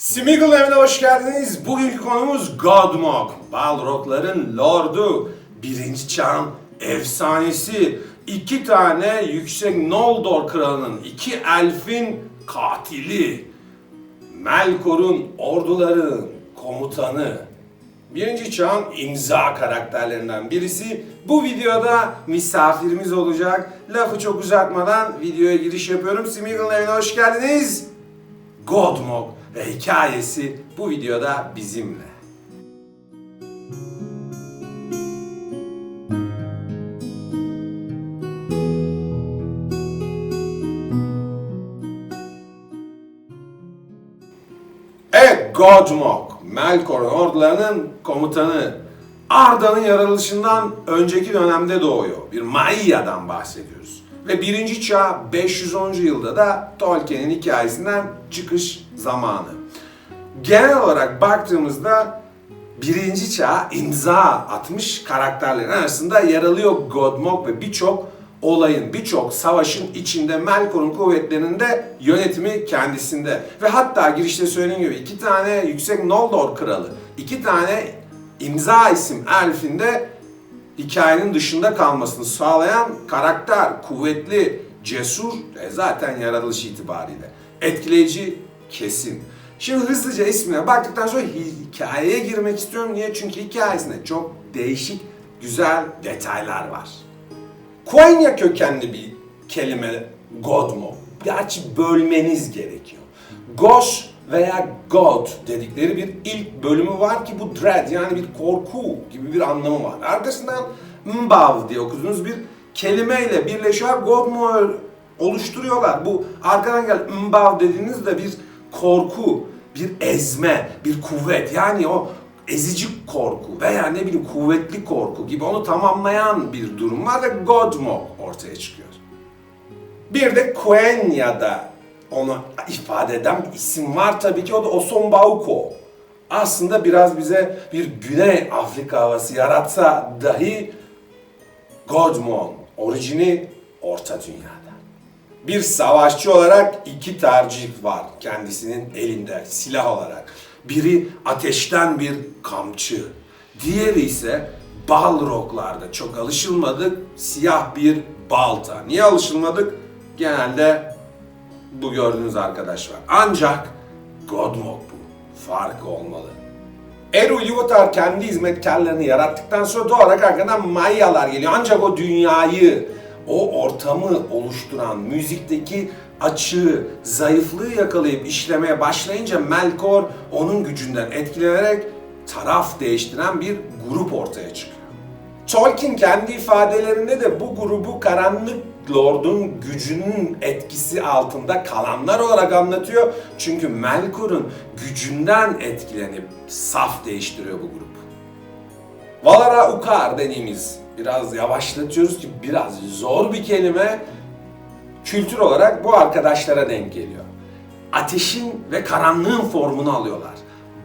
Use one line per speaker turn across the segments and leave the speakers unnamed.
Smeagol evine hoş geldiniz. Bugünkü konumuz Godmog. Balrogların lordu. Birinci çağın efsanesi. iki tane yüksek Noldor kralının, iki elfin katili. Melkor'un orduların komutanı. Birinci çağın imza karakterlerinden birisi. Bu videoda misafirimiz olacak. Lafı çok uzatmadan videoya giriş yapıyorum. Smeagol'un evine hoş geldiniz. Godmog ve hikayesi bu videoda bizimle. Evet, Godmog, Melkor'un ordularının komutanı. Arda'nın yaratılışından önceki dönemde doğuyor. Bir Maia'dan bahsediyoruz. Ve birinci çağ 510. yılda da Tolkien'in hikayesinden çıkış zamanı. Genel olarak baktığımızda birinci çağa imza atmış karakterlerin arasında yer alıyor Godmog ve birçok olayın, birçok savaşın içinde Melkor'un kuvvetlerinin de yönetimi kendisinde. Ve hatta girişte söylediğim gibi iki tane yüksek Noldor kralı, iki tane imza isim elfinde hikayenin dışında kalmasını sağlayan karakter, kuvvetli, cesur ve zaten yaratılış itibariyle etkileyici, kesin. Şimdi hızlıca ismine baktıktan sonra hikayeye girmek istiyorum. Niye? Çünkü hikayesinde çok değişik, güzel detaylar var. Konya kökenli bir kelime Godmo. Gerçi bölmeniz gerekiyor. Gosh veya God dedikleri bir ilk bölümü var ki bu dread yani bir korku gibi bir anlamı var. Arkasından mbav diye okuduğunuz bir kelimeyle birleşiyor. Godmo oluşturuyorlar. Bu arkadan gel mbav dediğinizde bir korku, bir ezme, bir kuvvet. Yani o ezici korku veya ne bileyim kuvvetli korku gibi onu tamamlayan bir durum var ve Godmo ortaya çıkıyor. Bir de Quenya'da onu ifade eden bir isim var tabii ki o da Osombauko. Aslında biraz bize bir Güney Afrika havası yaratsa dahi Godmon orijini Orta Dünya'da. Bir savaşçı olarak iki tercih var kendisinin elinde silah olarak. Biri ateşten bir kamçı, diğeri ise Balroglarda çok alışılmadık siyah bir balta. Niye alışılmadık? Genelde bu gördüğünüz arkadaş var. Ancak Godmog bu. Farkı olmalı. Eru Ilúvatar kendi hizmetkarlarını yarattıktan sonra doğal olarak arkadan Mayalar geliyor. Ancak o dünyayı, o ortamı oluşturan müzikteki açığı, zayıflığı yakalayıp işlemeye başlayınca Melkor onun gücünden etkilenerek taraf değiştiren bir grup ortaya çıkıyor. Tolkien kendi ifadelerinde de bu grubu karanlık lordun gücünün etkisi altında kalanlar olarak anlatıyor. Çünkü Melkor'un gücünden etkilenip saf değiştiriyor bu grup. Valara Ukar dediğimiz biraz yavaşlatıyoruz ki biraz zor bir kelime kültür olarak bu arkadaşlara denk geliyor. Ateşin ve karanlığın formunu alıyorlar.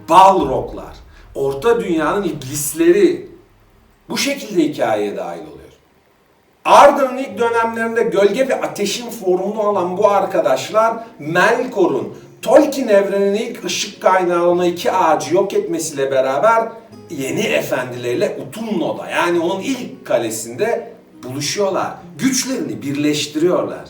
Balroglar, Orta Dünya'nın iblisleri bu şekilde hikayeye dahil oluyor. Arda'nın ilk dönemlerinde gölge ve ateşin formunu alan bu arkadaşlar Melkor'un Tolkien evreninin ilk ışık kaynağı olan iki ağacı yok etmesiyle beraber yeni efendileriyle Utumno'da yani onun ilk kalesinde buluşuyorlar. Güçlerini birleştiriyorlar.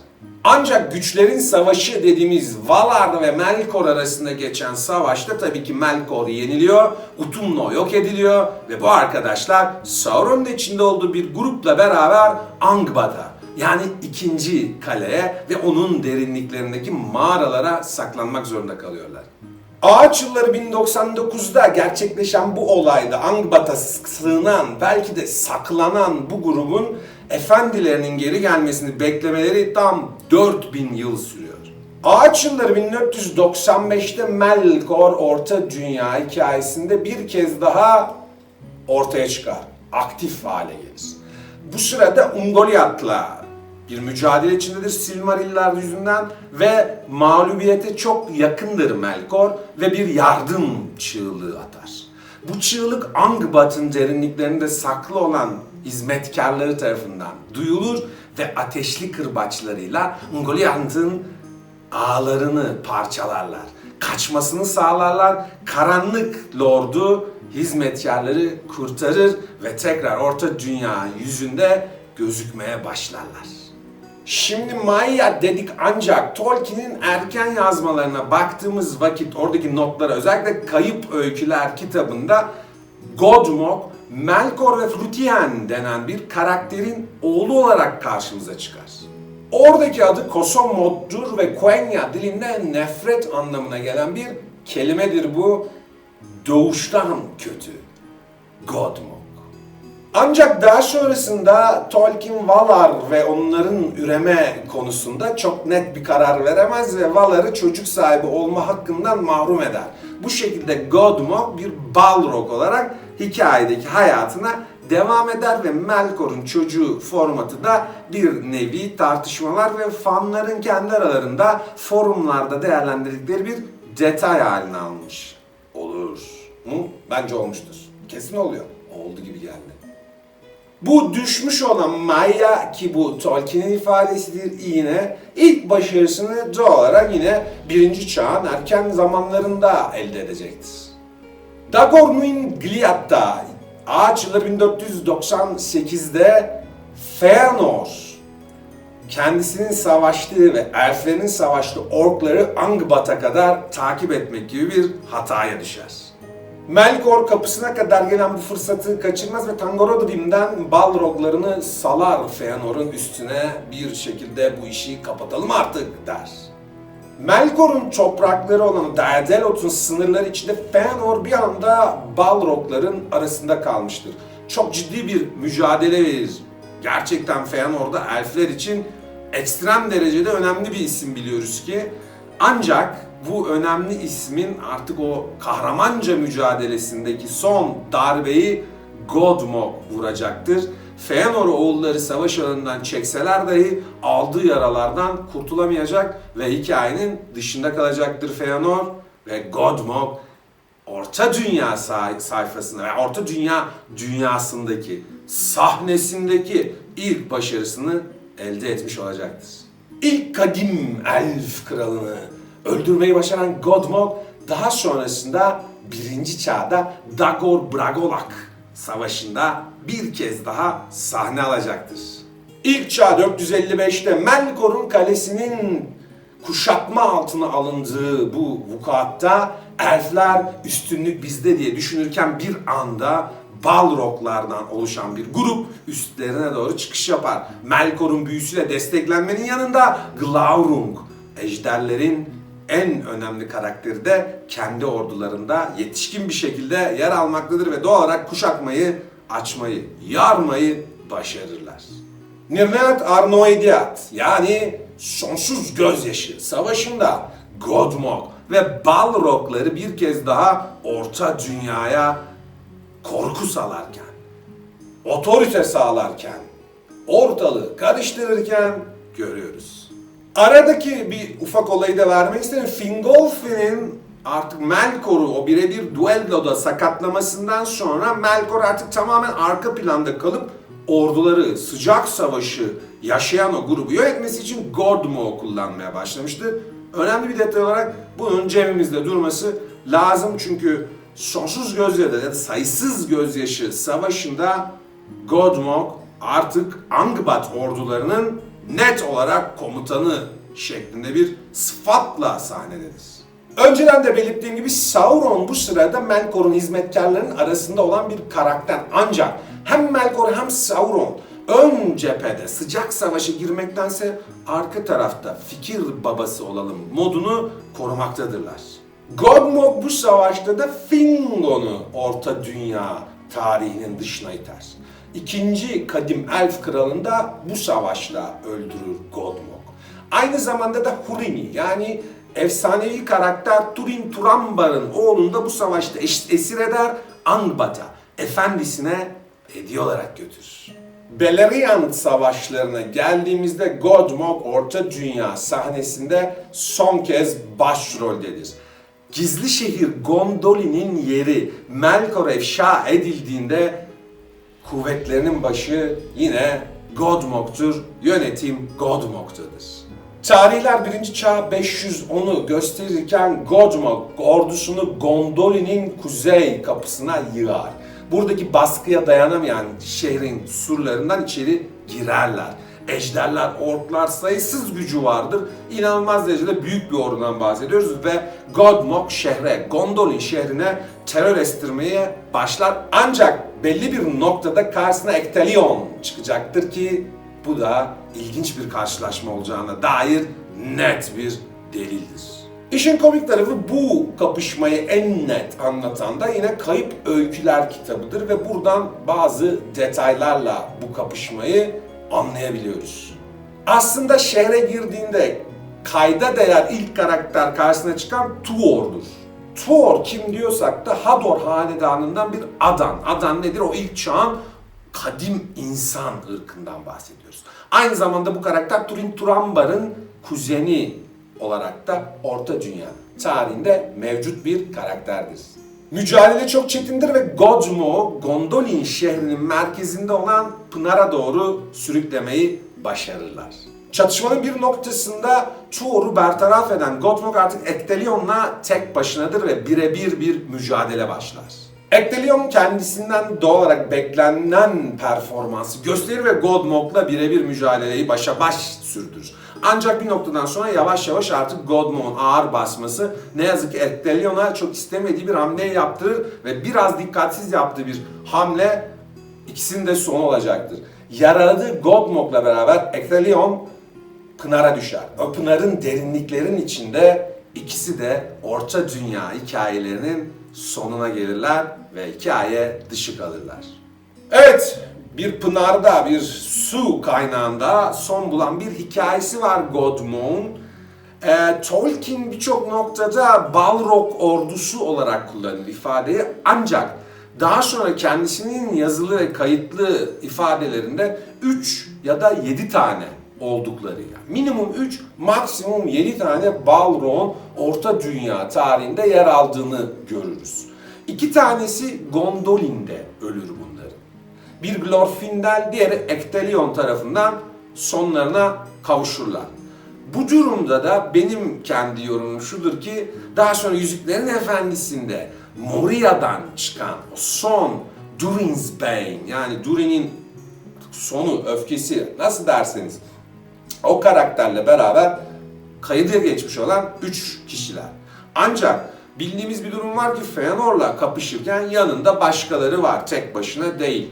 Ancak güçlerin savaşı dediğimiz Valar ve Melkor arasında geçen savaşta tabii ki Melkor yeniliyor, Utumno yok ediliyor ve bu arkadaşlar Sauron'un içinde olduğu bir grupla beraber Angbad'a yani ikinci kaleye ve onun derinliklerindeki mağaralara saklanmak zorunda kalıyorlar. Ağaç yılları 1099'da gerçekleşen bu olayda Angbad'a sığınan, belki de saklanan bu grubun efendilerinin geri gelmesini beklemeleri tam 4000 yıl sürüyor. Ağaç yılları 1495'te Melkor Orta Dünya hikayesinde bir kez daha ortaya çıkar. Aktif hale gelir. Bu sırada Ungoliath'la bir mücadele içindedir Silmariller yüzünden ve mağlubiyete çok yakındır Melkor ve bir yardım çığlığı atar. Bu çığlık Angbad'ın derinliklerinde saklı olan hizmetkarları tarafından duyulur ve ateşli kırbaçlarıyla Ungoliath'ın ağlarını parçalarlar. kaçmasını sağlarlar. Karanlık lordu hizmetkarları kurtarır ve tekrar orta dünya yüzünde gözükmeye başlarlar. Şimdi Maya dedik ancak Tolkien'in erken yazmalarına baktığımız vakit oradaki notlara özellikle Kayıp Öyküler kitabında Godmok, Melkor ve Frutien denen bir karakterin oğlu olarak karşımıza çıkar. Oradaki adı Kosomod'dur ve Quenya dilinde nefret anlamına gelen bir kelimedir bu. Doğuştan kötü. Godmok. Ancak daha sonrasında Tolkien Valar ve onların üreme konusunda çok net bir karar veremez ve Valar'ı çocuk sahibi olma hakkından mahrum eder. Bu şekilde Godmok bir Balrog olarak hikayedeki hayatına devam eder ve Melkor'un çocuğu formatı da bir nevi tartışmalar ve fanların kendi aralarında forumlarda değerlendirdikleri bir detay haline almış. Olur mu? Bence olmuştur. Kesin oluyor. Oldu gibi geldi. Bu düşmüş olan Maya ki bu Tolkien'in ifadesidir yine ilk başarısını doğal olarak yine birinci çağın erken zamanlarında elde edecektir. Dagor Nuin Gliad'da Ağaç yılı 1498'de Feanor kendisinin savaştığı ve elflerin savaştığı orkları Angbat'a kadar takip etmek gibi bir hataya düşer. Melkor kapısına kadar gelen bu fırsatı kaçırmaz ve Tangorodrim'den Balroglarını salar Feanor'un üstüne bir şekilde bu işi kapatalım artık der. Melkor'un toprakları olan Daedelot'un sınırları içinde Fëanor bir anda Balrogların arasında kalmıştır. Çok ciddi bir mücadele verir. Gerçekten Fëanor'da elfler için ekstrem derecede önemli bir isim biliyoruz ki. Ancak bu önemli ismin artık o kahramanca mücadelesindeki son darbeyi Godmog vuracaktır. Feanor oğulları savaş alanından çekseler dahi aldığı yaralardan kurtulamayacak ve hikayenin dışında kalacaktır Feanor ve Godmog Orta Dünya say- sayfasında ve Orta Dünya dünyasındaki sahnesindeki ilk başarısını elde etmiş olacaktır. İlk kadim elf kralını öldürmeyi başaran Godmog daha sonrasında birinci çağda Dagor Bragolak savaşında bir kez daha sahne alacaktır. İlk çağ 455'te Melkor'un kalesinin kuşatma altına alındığı bu vukuatta elfler üstünlük bizde diye düşünürken bir anda Balroglardan oluşan bir grup üstlerine doğru çıkış yapar. Melkor'un büyüsüyle desteklenmenin yanında Glaurung, ejderlerin en önemli karakteri de kendi ordularında yetişkin bir şekilde yer almaktadır ve doğal olarak kuşatmayı, açmayı, yarmayı başarırlar. Nirnat Arnoidiat yani sonsuz gözyaşı savaşında Godmog ve Balrogları bir kez daha orta dünyaya korku salarken, otorite sağlarken, ortalığı karıştırırken görüyoruz. Aradaki bir ufak olayı da vermek isterim. Fingolfin'in artık Melkor'u o birebir duelloda sakatlamasından sonra Melkor artık tamamen arka planda kalıp orduları sıcak savaşı yaşayan o grubu yönetmesi için Godmo kullanmaya başlamıştı. Önemli bir detay olarak bunun cebimizde durması lazım çünkü sonsuz gözyaşı ya da sayısız gözyaşı savaşında Godmog artık Angbat ordularının net olarak komutanı şeklinde bir sıfatla sahnededir. Önceden de belirttiğim gibi Sauron bu sırada Melkor'un hizmetkarlarının arasında olan bir karakter. Ancak hem Melkor hem Sauron ön cephede sıcak savaşa girmektense arka tarafta fikir babası olalım modunu korumaktadırlar. Godmog bu savaşta da Fingon'u Orta Dünya tarihinin dışına iter. İkinci kadim elf kralını da bu savaşla öldürür Godmog. Aynı zamanda da Hurimi yani efsanevi karakter Turin Turambar'ın oğlunu da bu savaşta esir eder Angbat'a, efendisine hediye olarak götürür. Beleriand savaşlarına geldiğimizde Godmog Orta Dünya sahnesinde son kez başroldedir. Gizli şehir Gondolin'in yeri Melkor ifşa edildiğinde kuvvetlerinin başı yine Godmog'tur, yönetim Godmog'tadır. Tarihler 1. çağ 510'u gösterirken Godmog ordusunu Gondolin'in kuzey kapısına yığar. Buradaki baskıya dayanamayan şehrin surlarından içeri girerler. Ejderler, orklar sayısız gücü vardır. İnanılmaz derecede büyük bir ordudan bahsediyoruz ve Godmog şehre, Gondolin şehrine terör estirmeye başlar. Ancak belli bir noktada karşısına Ektelion çıkacaktır ki bu da ilginç bir karşılaşma olacağına dair net bir delildir. İşin komik tarafı bu kapışmayı en net anlatan da yine Kayıp Öyküler kitabıdır ve buradan bazı detaylarla bu kapışmayı anlayabiliyoruz. Aslında şehre girdiğinde kayda değer ilk karakter karşısına çıkan Tuor'dur. Tuor kim diyorsak da Hador hanedanından bir Adan. Adan nedir? O ilk çağın kadim insan ırkından bahsediyoruz. Aynı zamanda bu karakter Turin Turambar'ın kuzeni olarak da Orta Dünya tarihinde mevcut bir karakterdir. Mücadele çok çetindir ve Godmo, Gondolin şehrinin merkezinde olan Pınar'a doğru sürüklemeyi başarırlar. Çatışmanın bir noktasında Tuor'u bertaraf eden Godmog artık Ektelion'la tek başınadır ve birebir bir mücadele başlar. Ektelion kendisinden doğal olarak beklenen performansı gösterir ve Godmog'la birebir mücadeleyi başa baş sürdürür. Ancak bir noktadan sonra yavaş yavaş artık Godmog'un ağır basması ne yazık ki Ektelion'a çok istemediği bir hamle yaptırır ve biraz dikkatsiz yaptığı bir hamle ikisinin de sonu olacaktır. Yaraladığı Godmog'la beraber Ektelion Pınar'a düşer. O Pınar'ın derinliklerin içinde ikisi de Orta Dünya hikayelerinin sonuna gelirler ve hikaye dışı kalırlar. Evet, bir pınarda, bir su kaynağında son bulan bir hikayesi var Godmog'un. Ee, Tolkien birçok noktada Balrog ordusu olarak kullanır ifadeyi ancak daha sonra kendisinin yazılı ve kayıtlı ifadelerinde 3 ya da 7 tane olduklarıyla. Minimum 3, maksimum 7 tane Balrog'un Orta Dünya tarihinde yer aldığını görürüz. İki tanesi Gondolin'de ölür bunların. Bir Glorfindel, diğeri Ektelion tarafından sonlarına kavuşurlar. Bu durumda da benim kendi yorumum şudur ki daha sonra Yüzüklerin Efendisi'nde Moria'dan çıkan o son Durin's Bane yani Durin'in sonu, öfkesi nasıl derseniz o karakterle beraber kayıda geçmiş olan 3 kişiler. Ancak bildiğimiz bir durum var ki Feanor'la kapışırken yanında başkaları var, tek başına değil.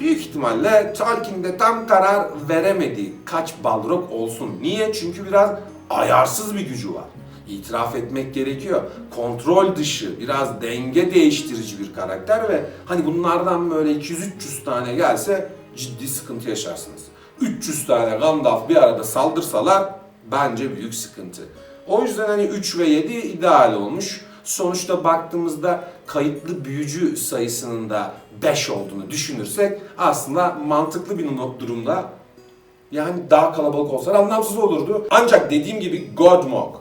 Büyük ihtimalle Tolkien'de tam karar veremedi kaç Balrog olsun. Niye? Çünkü biraz ayarsız bir gücü var. İtiraf etmek gerekiyor. Kontrol dışı, biraz denge değiştirici bir karakter ve hani bunlardan böyle 200-300 tane gelse ciddi sıkıntı yaşarsınız. 300 tane Gandalf bir arada saldırsalar bence büyük sıkıntı. O yüzden hani 3 ve 7 ideal olmuş. Sonuçta baktığımızda kayıtlı büyücü sayısının da 5 olduğunu düşünürsek aslında mantıklı bir durumda yani daha kalabalık olsa anlamsız olurdu. Ancak dediğim gibi Godmog,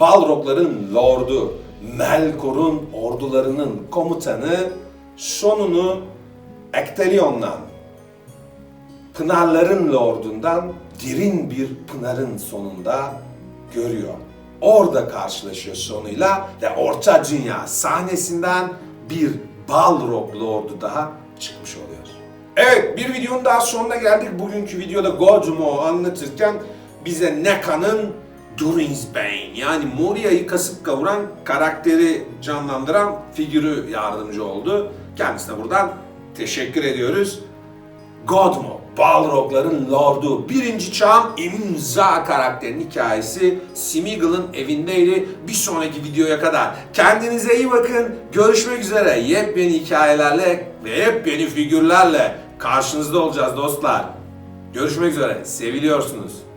Balrogların lordu, Melkor'un ordularının komutanı sonunu Ektelion'dan Pınarların lordundan derin bir pınarın sonunda görüyor. Orada karşılaşıyor sonuyla ve Orta Dünya sahnesinden bir Balrog lordu daha çıkmış oluyor. Evet bir videonun daha sonuna geldik. Bugünkü videoda Godmog'u anlatırken bize Neka'nın Durin's Bane yani Moria'yı kasıp kavuran karakteri canlandıran figürü yardımcı oldu. Kendisine buradan teşekkür ediyoruz. Godmog, Balrogların Lordu, birinci çağın imza karakterinin hikayesi Smeagol'ın evindeydi. Bir sonraki videoya kadar kendinize iyi bakın. Görüşmek üzere yepyeni hikayelerle ve yepyeni figürlerle karşınızda olacağız dostlar. Görüşmek üzere. Seviliyorsunuz.